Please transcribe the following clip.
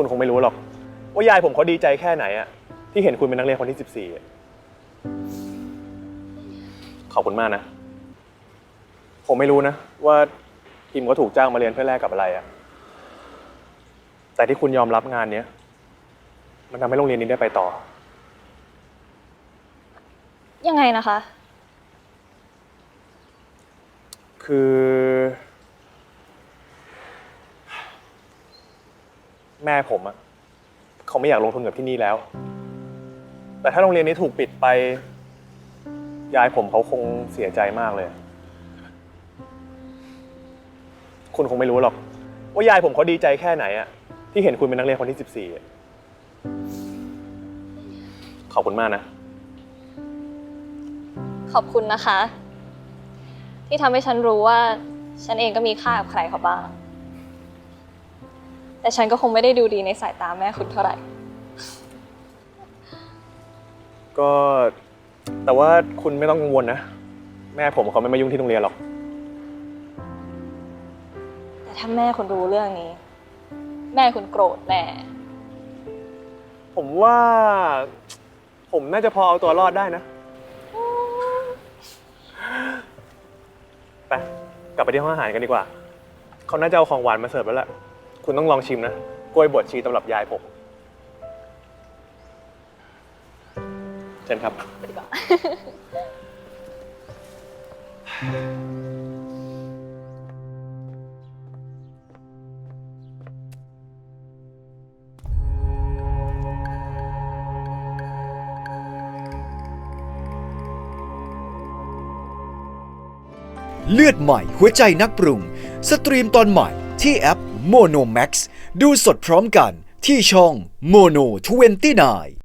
คุณคงไม่รู้หรอก ว่ายายผมเขาดีใจแค่ไหนอะที่เห็นคุณเป็นนักเรียนคนที่ 14อะขอบคุณมากนะ ผมไม่รู้นะ ว่าพิมก็ถูกจ้างมาเรียนเพื่อแลกกับอะไรอะแต่ที่คุณยอมรับงานเนี้ยมันทำให้โรงเรียนนี้ได้ไปต่อ ยังไงนะคะ คือ แม่ผมอะเขาไม่อยากลงทุนกับที่นี่แล้ว แต่ถ้าโรงเรียนนี้ถูกปิดไป ยายผมเขาคงเสียใจมากเลย คุณคงไม่รู้หรอก ว่ายายผมเขาดีใจแค่ไหนอะที่เห็นคุณเป็นนักเรียนคนที่ 14อะขอบคุณมากนะ ขอบคุณนะคะ ที่ทำให้ฉันรู้ว่า ฉันเองก็มีค่ากับใครเขาบ้าง แต่ฉันก็คงไม่ได้ดูดีในสายตาแม่คุณเท่าไหร่ ก็แต่ว่าคุณไม่ต้องกังวลนะ แม่ผมเขาไม่มายุ่งที่โรงเรียนหรอก แต่ถ้าแม่คุณรู้เรื่องนี้ แม่คุณโกรธแน่ผมว่า ผมน่าจะพอเอาตัวรอดได้นะ ไป กลับไปที่ห้องอาหารกันดีกว่า เขาน่าจะเอาของหวานมาเสิร์ฟแล้วล่ะ คุณต้องลองชิมนะ กล้วยบวชชีตำรับยายผมเชิญครับ ดีกว่า เลือดใหม่หัวใจนักปรุง สตรีมตอนใหม่ที่แอป Mono Max ดูสดพร้อมกันที่ช่อง Mono 29